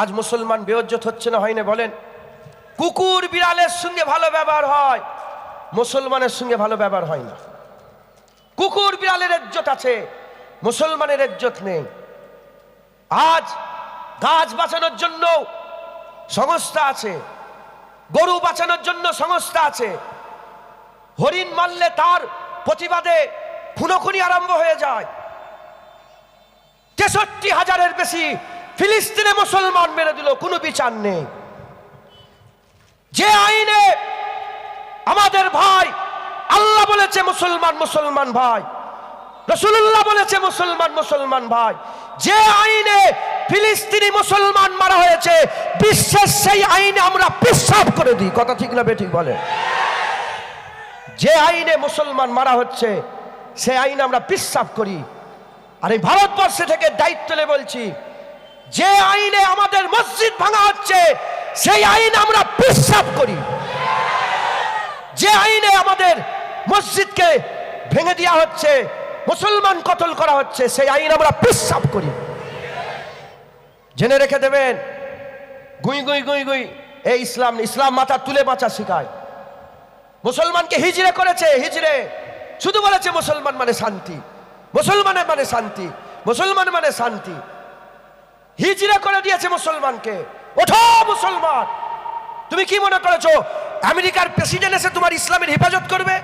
আজ মুসলমান বেয়জ্জত হচ্ছে না, হয় না বলেন? কুকুর বিড়ালের সঙ্গে ভালো ব্যবহার হয়, মুসলমানের সঙ্গে ভালো ব্যবহার হয় না। কুকুর বিড়ালের ইজ্জত আছে, মুসলমানের ইজ্জত নেই। আজ গাছ বাঁচানোর জন্য সংস্থা আছে, গরু বাঁচানোর জন্য সংস্থা আছে। হরিণ মারলে তার প্রতিবাদে খুনোখুনি আরম্ভ হয়ে যায়। তেষট্টি হাজারের বেশি ফিলিস্তিনে মুসলমান মেরে দিল, কোনো বিচার নেই। যে আইনে আমাদের ভাই, আল্লাহ বলেছে মুসলমান মুসলমান ভাই রসুল্লাহ বলেছে মুসলমান মুসলমান ভাই, যে আইনে ফিলিস্তিনি মুসলমান মারা হয়েছে, বিশ্বের সেই আইনে আমরা বিশ্বাস করে দিই। কথা ঠিক না বেঠিক বলে? যে আইনে মুসলমান মারা হচ্ছে সে আইন আমরা বিশ্বাস করি। আর এই ভারতবর্ষে থেকে দায়িত্ব বলছি যে আইনে আমাদের মসজিদ ভাঙা হচ্ছে, সেই আইন আমরা বিশ্বাস করি। যে আইনে আমাদের মসজিদকে ভেঙে দেওয়া হচ্ছে, মুসলমান কতল করা হচ্ছে, সেই আইন আমরা বিশ্বাস করি। জেনে রেখে দেবেন, গুই গুই গুই গুই এই ইসলাম ইসলাম মাথা তুলে বাঁচা শিখায়। মুসলমানকে হিজড়ে করেছে, হিজড়ে। শুধু বলেছে মুসলমান মানে শান্তি। মুসলমানের মানে শান্তি, মুসলমান মানে শান্তি। হিজড়ে করে দিয়েছে মুসলমানকে। ওঠো মুসলমান! তুমি কি মনে করেছ, আমেরিকার প্রেসিডেন্ট এসে তোমার ইসলামের হেফাজত করবে?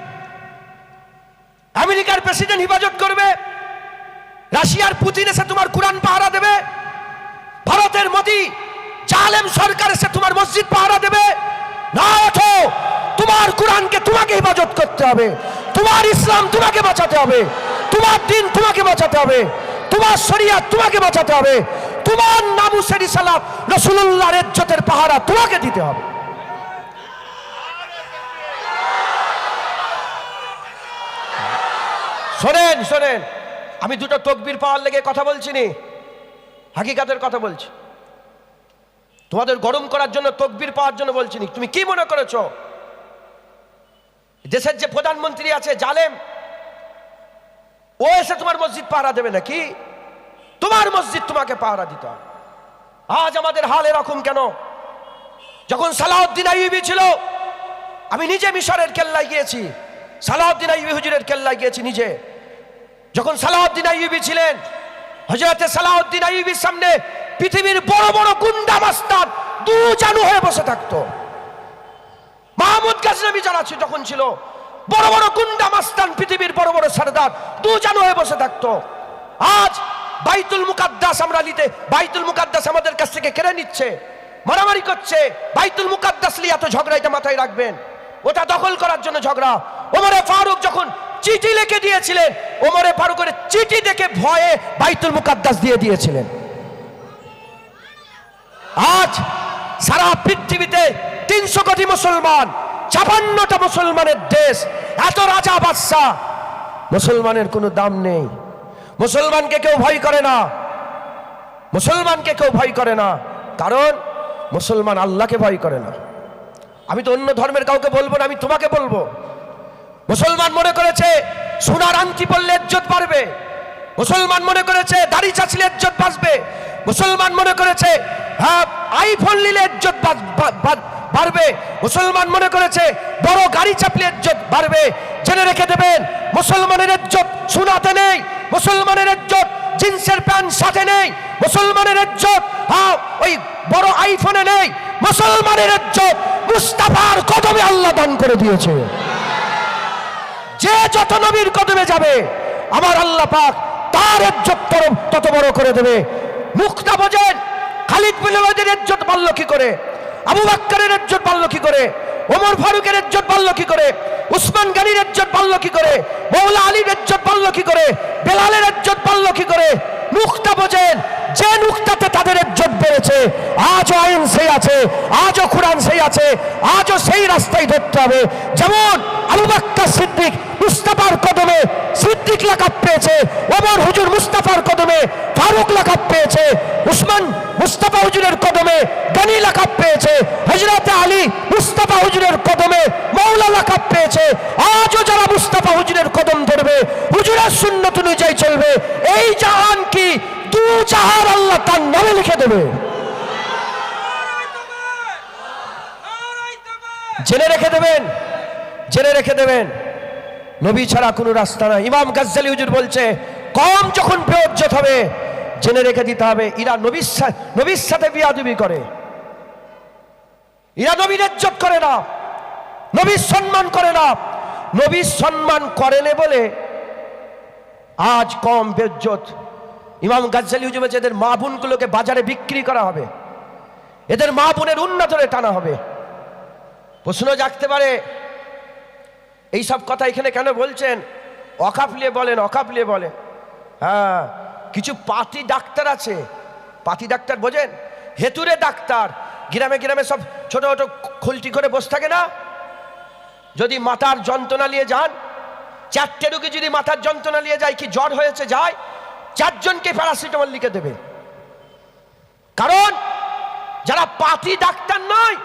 আমেরিকার প্রেসিডেন্ট হেফাজত করবে? রাশিয়ার পুতিন এসে তোমার কোরআন পাহারা দেবে? ভারতের মোদি জালেম সরকার এসে তোমার মসজিদ পাহারা দেবে? না, ওঠো! তোমার কোরআনকে তোমাকে হেফাজত করতে হবে। তোমার ইসলাম তোমাকে বাঁচাতে হবে। তোমার দিন তোমাকে বাঁচাতে হবে। তোমার শরিয়া তোমাকে বাঁচাতে হবে। তোমার নামুসের ইসালাম রসুল্লাহর ইজ্জতের পাহারা তোমাকে দিতে হবে। শোনেন শোনেন, আমি দুটো তকবির পাওয়ার লেগে কথা বলছি নি। হাকিকাতের কথা বলছি। তোমাদের গরম করার জন্য, তকবির পাওয়ার জন্য বলছি নি। তুমি কি মনে করেছ? দেশের যে প্রধানমন্ত্রী আছে, জালেম, ও এসে তোমার মসজিদ পাহারা দেবে নাকি? তোমার মসজিদ তোমাকে পাহারা দিতে আজ আমাদের হাল এরকম কেন? যখন সালাউদ্দিন আইবি ছিল, আমি নিজে মিশরের কেল্লায় গিয়েছি। সালাউদ্দিন আইবি হুজুরের কেল্লায় গিয়েছি নিজে। যখন সালাউদ্দিন আইবি ছিলেন হজরতে সালাউদ্দিন আইবির সামনে পৃথিবীর বড় বড় গুন্ডা মাস্তান দু জানু হয়ে বসে থাকতো। মাহমুদ গাজনবী যারা যখন ছিল, বড় বড় গুন্ডা মাস্তান পৃথিবীর বড় বড় সর্দার দু জানু হয়ে বসে থাকতো। আজ বাইতুল মুকাদ্দাস আমরা নিতে, বাইতুল মুকাদ্দাস আমাদের কাছ থেকে কেড়ে নিচ্ছে, মারামারি করছে। বাইতুল মুকাদ্দাস নিয়ে এত ঝগড়া এটা মাথায় রাখবেন। ওটা দখল করার জন্য ঝগড়া। ওমরে ফারুক যখন চিঠি লিখে দিয়েছিলেন, ওমরে ফারুকের চিঠি দেখে ভয়ে বাইতুল মুকাদ্দাস দিয়ে দিয়েছিলেন। আজ সারা পৃথিবীতে তিনশো কোটি মুসলমান, ছাপান্নটা মুসলমানের দেশ, এত রাজা বাদশাহ। মুসলমানের কোনো দাম নেই। মুসলমানকে কেউ ভয় করে না। মুসলমানকে কেউ ভয় করে না। কারণ মুসলমান আল্লাহকে ভয় করে না। আমি তো অন্য ধর্মের কাউকে বলব না, আমি তোমাকে বলব। মুসলমান মনে করেছে সোনার আংটি পড়লে ইজ্জত বাড়বে। মুসলমান মনে করেছে দাড়ি চাচলে ইজ্জত বাঁচবে। মুসলমান মনে করেছে হ্যাঁ আইফোন নিলে ইজ্জত বাড়বে। মুসলমান মনে করেছে, বড় গাড়ি চাপলে ইজ্জত বাড়বে। জেনে রেখে দেবেন, মুসলমানের ইজ্জত সোনাতে নেই, মুসলমানের ইজ্জত জিন্সের প্যান্ট সাথে নেই, মুসলমানের ইজ্জত হ্যাঁ ওই বড় আইফোনে নেই, মুসলমানের ইজ্জত মুস্তাফার কদমে আল্লাহ দান করে দিয়েছে। যে যত নবীর কদমে যাবে, আমার আল্লাহ পাক তার ইজ্জত তত বড় করে দেবে। মুক্তা বোঝেন, খালিদ বিন ওয়ালিদের ইজ্জত বাড়ল কি করে? আবু বাক্কারের ইজ্জত বাড়ল কি করে? ওমর ফারুকের ইজ্জত বাড়ল কি করে? উসমান গানির ইজ্জত বাড়ল কি করে? মৌলা আলীর ইজ্জত বাড়ল কি করে? বেলালের ইজ্জত বাড়ল কি করে? মুক্তা বোঝেন, যে নুক্তাতে তাদের ইজ্জত বেড়েছে, আজও আইন সেই আছে, আজও কোরআন সেই আছে, আজও সেই রাস্তায় ধরতে হবে। যেমন আবু বাক্কা সিদ্দিক মুস্তাফার কদমে সিদ্দিক লাকাব পেয়েছে ওমর হুজুর মুস্তাফার কদমে ফারুক লাকাব পেয়েছে উসমান মুস্তাফা হুজুরের কদমে গানি লাকাব পেয়েছে হজরতে আলী মুস্তাফা হুজুরের কদমে মৌলা লাকাব পেয়েছে আজও যারা মুস্তাফা হুজুরের কদম ধরবে হুজুরের সুন্নত অনুযায়ী চলবে এই জাহান কি দু জাহান আল্লাহ তার নামে লিখে দেবে। জেনে রেখে দেবেন জেনে রেখে দেবেন। নবী ছাড়া কোনো রাস্তা নাই। ইমাম গাজ্জালি হুজুর বলছে, কম যখন বেয়জ্জত হবে জেনে রেখে দিতে হবে। ইরা নবীর নবীর সাথে বিয়াদবি করে। ইরা নবীর ইজ্জত করে না। নবীর সম্মান করে না। নবীর সম্মান করেনে বলে আজ কম বেজ্জত ইমাম গাজ্জালি হুজুর বলছে, এদের মা বোনগুলোকে বাজারে বিক্রি করা হবে। এদের মা বোনের উন্নতরে টানা হবে। প্রশ্ন জাগতে পারে এইসব কথা এখানে কেন বলছেন? অকাপলিয়ে বলেন অকাপলিয়ে বলেন। হ্যাঁ কিছু পাতি ডাক্তার আছে। পাতি ডাক্তার বোঝেন? হেতুরে ডাক্তার। গ্রামে গ্রামে সব ছোট ছোট খুলটি করে বসে থাকে না? যদি মাথার যন্ত্রণা নিয়ে যান, চারটে রুগী যদি মাথার যন্ত্রণা নিয়ে যায়, কি জ্বর হয়েছে, যায়, চারজনকে প্যারাসিটামল লিখে দেবে। কারণ, যারা পাতি ডাক্তার নয়,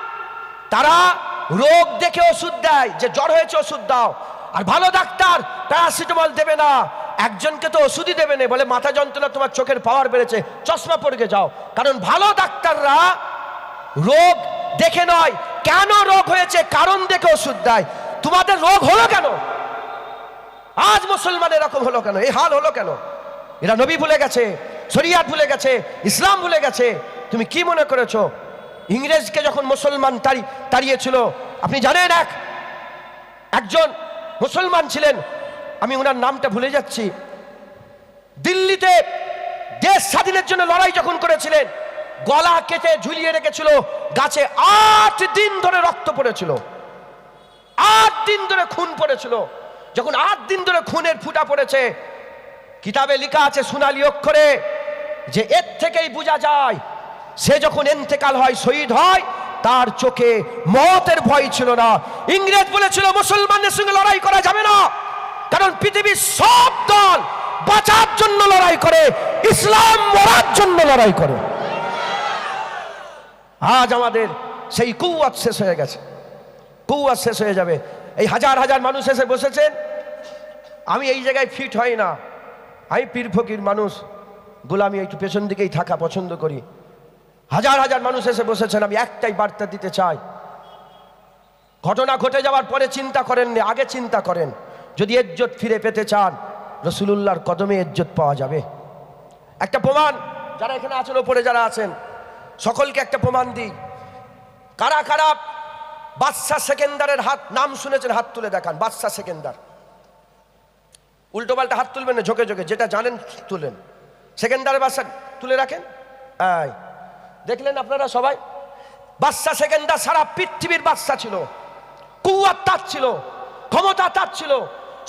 তারা রোগ দেখে ওষুধ দেয়, যে জ্বর হয়েছে ওষুধ দাও। আর ভালো ডাক্তার প্যারাসিটামল দেবে না। একজনকে তো ওষুধই দেবে না, বলে মাথা যন্ত্রণা তোমার চোখের পাওয়ার বেড়েছে, চশমা পড়ে যাও। কারণ ভালো ডাক্তাররা রোগ দেখে নয়, কেন রোগ হয়েছে, কারণ দেখে ওষুধ দেয়। তোমাদের রোগ হলো কেন? আজ মুসলমান এরকম হলো কেন? এই হাল হলো কেন? এরা নবী ভুলে গেছে, শরিয়াত ভুলে গেছে, ইসলাম ভুলে গেছে। তুমি কি মনে করেছ? ইংরেজকে যখন মুসলমান তাড়ি তাড়িয়েছিল, আপনি জানেন এক, একজন মুসলমান ছিলেন, আমি ওনার নামটা ভুলে যাচ্ছি। দিল্লিতে দেশ স্বাধীনের জন্য লড়াই যখন করেছিলেন, গলা কেটে ঝুলিয়ে রেখেছিল, গাছে আট দিন ধরে রক্ত পড়েছিল। আট দিন ধরে খুন পড়েছিল। যখন আট দিন ধরে খুনের ফুটা পড়েছে, কিতাবে লেখা আছে সোনালি অক্ষরে, যে এর থেকেই বোঝা যায় সে যখন এন্তেকাল হয়, শহীদ হয়, তার চোখে মতের ভয় ছিল না। ইংরেজ বলেছিল, মুসলমানদের সঙ্গে লড়াই করা যাবে না। কারণ পৃথিবীর সব দল বাঁচার জন্য লড়াই করে, ইসলাম মরার জন্য লড়াই করে। আজ আমাদের সেই কৌয়াত শেষ হয়ে গেছে। কৌয়াত শেষ হয়ে যাবে। এই হাজার হাজার মানুষ এসে বসেছেন। আমি এই জায়গায় ফিট হই না। আমি পীর ফকির মানুষ। গোলামি একটু পেছন দিকেই থাকা পছন্দ করি। হাজার হাজার মানুষ এসে বসেছেন, আমি একটাই বার্তা দিতে চাই। ঘটনা ঘটে যাওয়ার পরে চিন্তা করেননি আগে চিন্তা করেন। যদি এজ্জত ফিরে পেতে চান, রসুলুল্লাহর কদমে ইজ্জত পাওয়া যাবে। একটা প্রমাণ, যারা এখানে আছেন, ওপরে যারা আছেন, সকলকে একটা প্রমাণ দিই। কারা কারা বাদশাহ সেকেন্দারের হাত, নাম শুনেছেন, হাত তুলে দেখান, বাদশাহ সেকেন্দার। উল্টো পাল্টা হাত তুলবেন না, ঝোঁকে ঝোঁকে, যেটা জানেন, তুলেন। সেকেন্দারের বাদশা তুলে রাখেন? আয় দেখলেন আপনারা সবাই? বাদশা সেকেন্দার সারা পৃথিবীর বাদশা ছিল। কুয়ার তার ছিল, ক্ষমতা তার ছিল,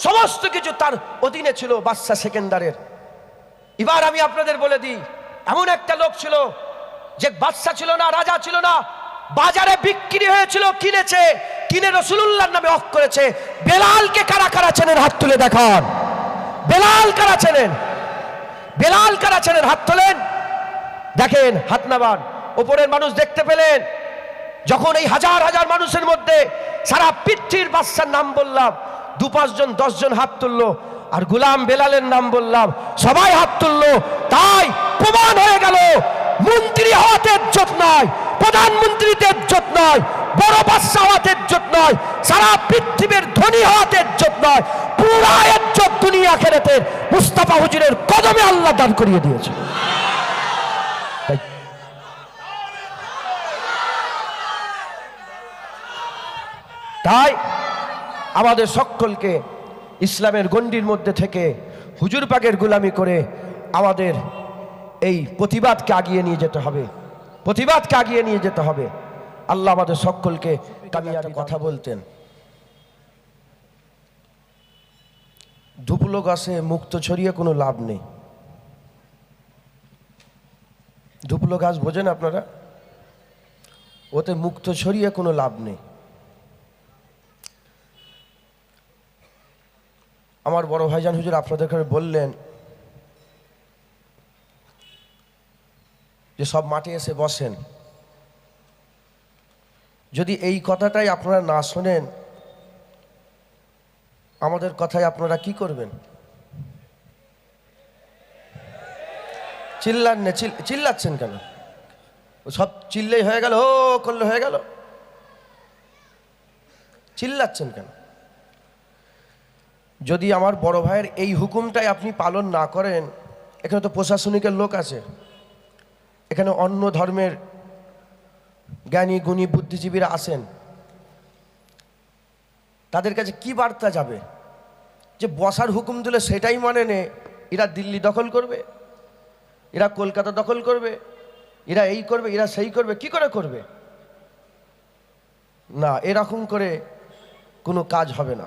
সমস্ত কিছু তার অধীনে ছিল বাদশা সেকেন্ডারের এবার আমি আপনাদের বলে দিই, এমন একটা লোক ছিল যে বাদশা ছিল না, রাজা ছিল না, বাজারে বিক্রি হয়েছিল, কিনেছে, কিনে রসুলুল্লাহর নামে অফ করেছে। বেলালকে কারা কারা চেনেন? হাত তুলে দেখান। বেলাল কারা চেনেন? বেলাল কারা চেনেন? হাত তোলেন। দেখেন হাত নামান। ওপরের মানুষ দেখতে পেলেন। যখন এই হাজার হাজার মানুষের মধ্যে সারা পৃথিবীর বাচ্চার নাম বললাম, দু পাঁচজন, দশজন হাত তুললো, আর গুলাম বেলালের নাম বললাম, সবাই হাত তুললো, তাই প্রমাণ হয়ে গেল, মন্ত্রী হওয়াতে ইজ্জত নয় প্রধানমন্ত্রীতে ইজ্জত নয় বড় বাদশা হওয়াতে ইজ্জত নয় সারা পৃথিবীর ধনী হওয়াতে ইজ্জত নয় পুরা ইজ্জত দুনিয়া খেলেতে মুস্তাফা হুজুরের কদমে আল্লাহ দান করিয়ে দিয়েছে। তাই আমাদের সকলকে ইসলামের গণ্ডির মধ্যে থেকে হুজুর পাকের গুলামি করে আমাদের এই প্রতিবাদকে আগিয়ে নিয়ে যেতে হবে। প্রতিবাদকে আগিয়ে নিয়ে যেতে হবে। আল্লাহ আমাদের সকলকে কামিয়াবি কথা বলতেন। ধুপুলো গাছে মুক্ত ছড়িয়ে কোনো লাভ নেই। ধুপুলো গাছ বোঝেন আপনারা? ওতে মুক্ত ছড়িয়ে কোনো লাভ নেই। আমার বড় ভাইজান হুজুর আপনাদের কাছে বললেন যে সব মাঠে এসে বসেন। যদি এই কথাটাই আপনারা না শোনেন, আমাদের কথায় আপনারা কি করবেন? চিল্লান না, চিল- চিল্লাচ্ছেন কেন? সব চিল্লেই হয়ে গেল ও করলে হয়ে গেল। চিল্লাচ্ছেন কেন? যদি আমার বড় ভাইয়ের এই হুকুমটাই আপনি পালন না করেন, এখানে তো প্রশাসনিকের লোক আছে। এখানে অন্য ধর্মের জ্ঞানী, গুণী, বুদ্ধিজীবীরা আসেন তাদের কাছে কি বার্তা যাবে? যে বসার হুকুম দিলে সেটাই মানে নে, এরা দিল্লি দখল করবে, এরা কলকাতা দখল করবে, এরা এই করবে, এরা সেই করবে, কি করে করবে? না, এরকম করে কোনো কাজ হবে না।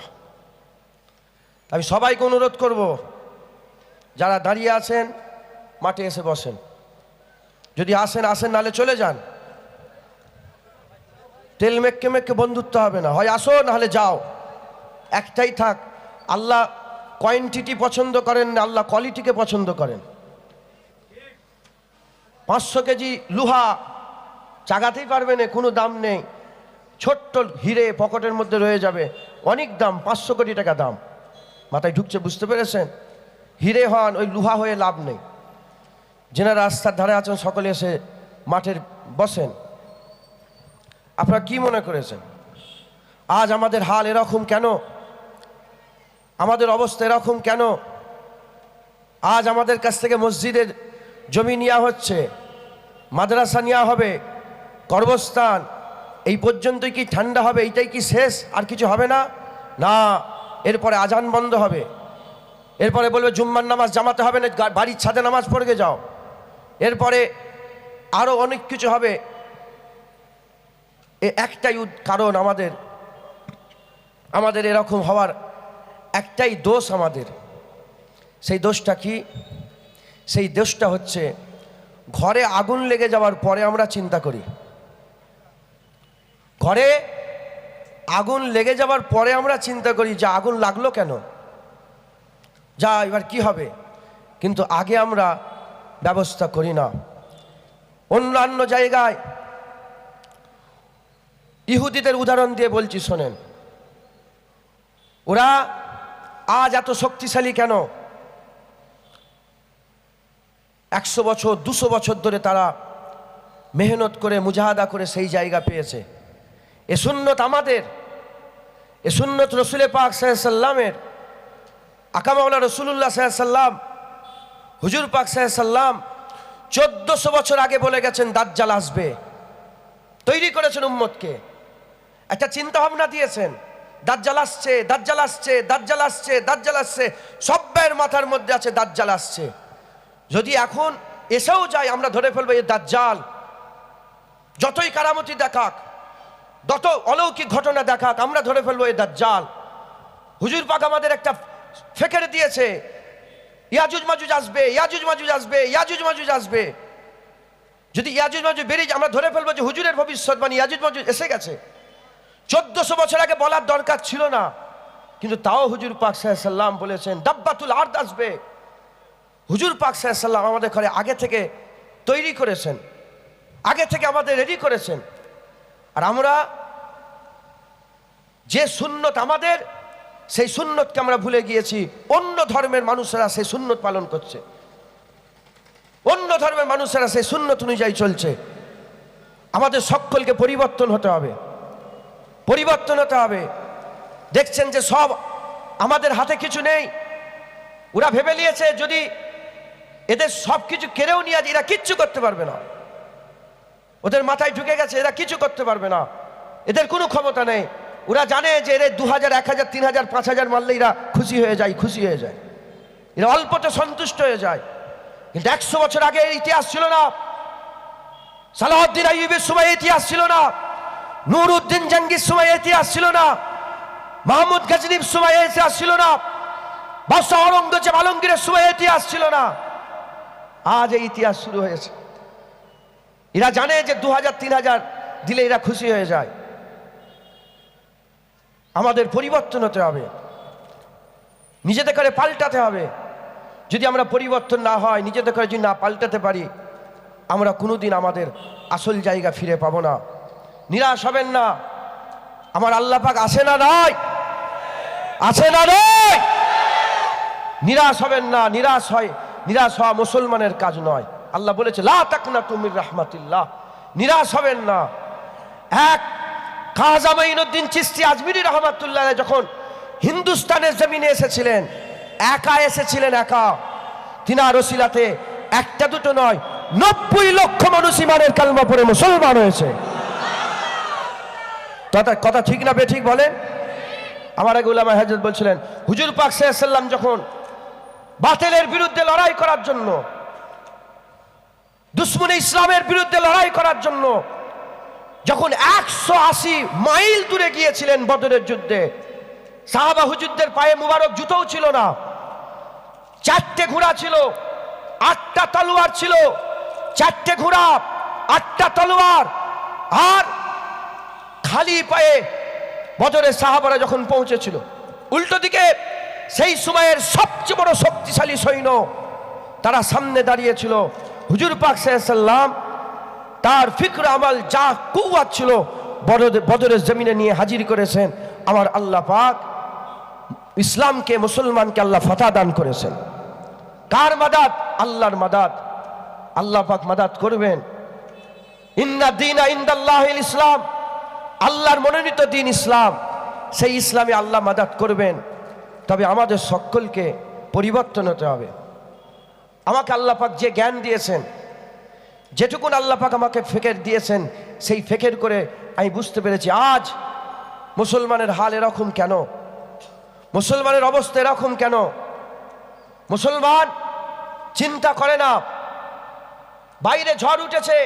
আমি সবাইকে অনুরোধ করব, যারা দাঁড়িয়ে আছেন, মাঠে এসে বসেন। যদি আসেন আসেন নালে চলে যান। তেল মেককে মেককে বন্ধুত্ব হবে না। হয় আসো, নাহলে যাও। একটাই থাক, আল্লাহ কোয়ান্টিটি পছন্দ করেন না, আল্লাহ কোয়ালিটিকে পছন্দ করেন। পাঁচশো কেজি লুহা চাগাতেই পারবে না, কোনো দাম নেই। ছোট্ট হিরে পকেটের মধ্যে রয়ে যাবে। অনেক দাম, পাঁচশো কোটি টাকা দাম। মাথায় ঢুকছে, বুঝতে পেরেছেন? হিরে হন ওই লুহা হয়ে লাভ নেই। যেনারা রাস্তার ধারে আছেন, সকলে এসে মাঠের বসেন। আপনারা কি মনে করেছেন? আজ আমাদের হাল এরকম কেন? আমাদের অবস্থা এরকম কেন? আজ আমাদের কাছ থেকে মসজিদের জমি নেওয়া হচ্ছে, মাদ্রাসা নেওয়া হবে কর্মস্থান এই পর্যন্তই কি ঠান্ডা হবে, এইটাই কি শেষ? আর কিছু হবে না? না এরপরে আজান বন্ধ হবে। এরপরে বলবে, জুম্মার নামাজ জামাতে হবে না বাড়ির ছাদে নামাজ পড়ে যাও। এরপরে আরও অনেক কিছু হবে। এ একটাই কারণ আমাদের আমাদের এরকম হওয়ার একটাই দোষ আমাদের। সেই দোষটা কি? সেই দোষটা হচ্ছে, ঘরে আগুন লেগে যাওয়ার পরে আমরা চিন্তা করি। ঘরে আগুন লেগে যাওয়ার পরে আমরা চিন্তা করি যে আগুন লাগল কেন? যা, এবার কি হবে? কিন্তু আগে আমরা ব্যবস্থা করি না। অন্যান্য জায়গায় ইহুদিদের উদাহরণ দিয়ে বলছি, শোনেন। ওরা আজ এত শক্তিশালী কেন? একশো বছর, দুশো বছর ধরে তারা মেহনত করে, মুজাহাদা করে সেই জায়গা পেয়েছে। এ সুন্নত আমাদের। এ সুন্নত রসুলে পাক সাল্লামের আকামাউলা রসুল্লাহ সাল্লাম, হুজুর পাক সাল্লাম চোদ্দশো বছর আগে বলে গেছেন, দাজ্জাল আসবে। তৈরি করেছেন উম্মতকে। একটা চিন্তা ভাবনা দিয়েছেন, দাজ্জাল আসছে দাজ্জাল আসছে দাজ্জাল আসছে দাজ্জাল আসছে। সব্বাইয়ের মাথার মধ্যে আছে, দাজ্জাল আসছে। যদি এখন এসেও যায়, আমরা ধরে ফেলব এই দাজ্জাল। যতই কারামতি দেখাক যত অলৌকিক ঘটনা দেখাক, আমরা ধরে ফেলব এই দাজ্জাল। হুজুর পাক আমাদের একটা ফেকের দিয়েছে। ইয়াজুজ মাজুজ আসবে, ইয়াজুজ মাজুজ আসবে, ইয়াজুজ মাজুজ আসবে। যদি ইয়াজুজ মাজুজ বেরিয়ে আমরা ধরে ফেলব যে হুজুরের ভবিষ্যৎবাণী ইয়াজুজ মাজুজ এসে গেছে। চোদ্দশো বছর আগে বলার দরকার ছিল না। কিন্তু তাও হুজুর পাক সাল্লাম বলেছেন, দাব্বাতুল আর্দ আসবে। হুজুর পাক সাল্লাম আমাদের ঘরে আগে থেকে তৈরি করেছেন। আগে থেকে আমাদের রেডি করেছেন। আর আমরা যে সুন্নত আমাদের, সেই সুন্নতকে আমরা ভুলে গিয়েছি। অন্য ধর্মের মানুষেরা সেই সুন্নত পালন করছে। অন্য ধর্মের মানুষেরা সেই সুন্নত অনুযায়ী চলছে। আমাদের সকলকে পরিবর্তন হতে হবে। পরিবর্তন হতে হবে। দেখছেন যে সব আমাদের হাতে কিছু নেই। ওরা ভেবে নিয়েছে, যদি এদের সব কিছু কেড়েও নিয়ে এরা কিচ্ছু করতে পারবে না। ওদের মাথায় ঢুকে গেছে, এরা কিছু করতে পারবে না। এদের কোনো ক্ষমতা নেই। ওরা জানে যে এদের দু হাজার এক হাজার তিন হাজার পাঁচ হাজার মারলে এরা খুশি হয়ে যায়, খুশি হয়ে যায়। এরা অল্পতে সন্তুষ্ট হয়ে যায়। কিন্তু একশো বছর আগে এর ইতিহাস ছিল না। সালাহদ্দিন আইবের সময় ইতিহাস ছিল না। নুরউদ্দিন জাঙ্গির সময় ইতিহাস ছিল না। মাহমুদ গাজনীর সময় ইতিহাস ছিল না। বাদশাহ অরঙ্গজেব আলমগীরের সময় ইতিহাস ছিল না। আজ এই ইতিহাস শুরু হয়েছে। এরা জানে যে দু হাজার তিন হাজার দিলে এরা খুশি হয়ে যায়। আমাদের পরিবর্তন হতে হবে। নিজেদের করে পাল্টাতে হবে। যদি আমরা পরিবর্তন না হয়, নিজেদের করে যদি না পাল্টাতে পারি, আমরা কোনোদিন আমাদের আসল জায়গা ফিরে পাবো না। নিরাশ হবেন না। আমার আল্লাহ পাক আছে না নয় আছে না নয় নিরাশ হবেন না। নিরাশ হয়, নিরাশ হওয়া মুসলমানের কাজ নয়। আল্লাহ বলেছে, লা তুমির রাহমাতিল্লাহ। নিরাশ হবেন না। এক, খাজা মঈনুদ্দিন চিস্তি আজমিরি রহমাতুল্লাহ যখন হিন্দুস্তানের জমিনে এসেছিলেন, একা এসেছিলেন একা তিনি তিনার রসিলাতে একটা দুটো নয়, নব্বই লক্ষ মানুষ ইমানের কালমা পড়ে মুসলমান হয়েছে। কথা ঠিক না ঠিক বলেন? আমার এক উলামা হাজরত বলছিলেন, হুজুর পাক সাল্লাম যখন বাতিলের বিরুদ্ধে লড়াই করার জন্য দুশ্মনে ইসলামের বিরুদ্ধে লড়াই করার জন্য যখন একশো আশি মাইল দূরে গিয়েছিলেন বদরের যুদ্ধে, সাহাবা হুজুরদের পায়ে মুবারক জুতোও ছিল না। চারটে ঘোড়া ছিল, আটটা তলোয়ার ছিল, চারটে ঘোড়া, আটটা তলোয়ার। আর খালি পায়ে বদরের সাহাবারা যখন পৌঁছেছিল, উল্টো দিকে সেই সময়ের সবচেয়ে বড় শক্তিশালী সৈন্য তারা সামনে দাঁড়িয়েছিল। হুজুর পাক সাল্লাম তার ফিক্র আমাল যা কুয়াত ছিল বদর- বদরের জমিনে নিয়ে হাজির করেছেন, আমার আল্লাহ পাক ইসলামকে, মুসলমানকে আল্লাহ ফাতা দান করেছেন। কার মাদাত? আল্লাহর মাদাত। আল্লাহ পাক মাদাত করবেন। ইন্না দিন ইন্দাল্লাহ ইসলাম। আল্লাহর মনোনীত দিন ইসলাম। সেই ইসলামে আল্লাহ মাদাত করবেন। তবে আমাদের সকলকে পরিবর্তন হতে হবে। আমাকে আল্লাহ পাক যে জ্ঞান দিয়েছেন, যেটুকুন আল্লাহ পাক আমাকে ফেকের দিয়েছেন, সেই ফেকের করে আমি বুঝতে পেরেছি আজ মুসলমানের হাল এরকম কেন? মুসলমানের অবস্থা এরকম কেন? মুসলমান চিন্তা করে না। বাইরে ঝড় উঠেছে,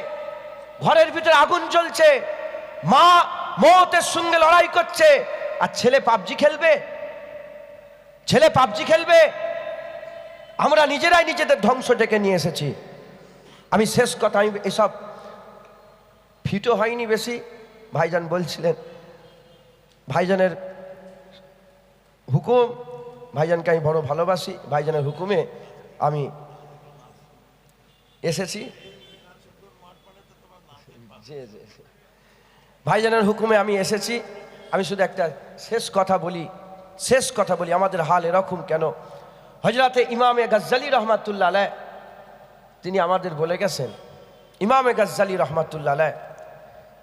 ঘরের ভিতরে আগুন জ্বলছে, মা মতের সঙ্গে লড়াই করছে, আর ছেলে পাবজি খেলবে? ছেলে পাবজি খেলবে? আমরা নিজেরাই নিজেদের ধ্বংস ডেকে নিয়ে এসেছি। আমি শেষ কথা, আমি এসব ফিটো হয়নি বেশি। ভাইজান বলছিলেন, ভাইজানের হুকুম, ভাইজানকে আমি বড় ভালোবাসি, ভাইজানের হুকুমে আমি এসেছি। ভাইজানের হুকুমে আমি এসেছি। আমি শুধু একটা শেষ কথা বলি, শেষ কথা বলি, আমাদের হাল এরকম কেন? হজরতে ইমামে গজ্জালি রহমাতুল্লাহ আলাহ তিনি আমাদের বলে গেছেন, ইমামে গজ্জালি রহমাতুল্লাহ আলাহ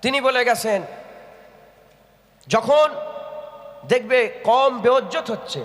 তিনি বলে গেছেন, যখন দেখবে কম বেওজ্জত হচ্ছে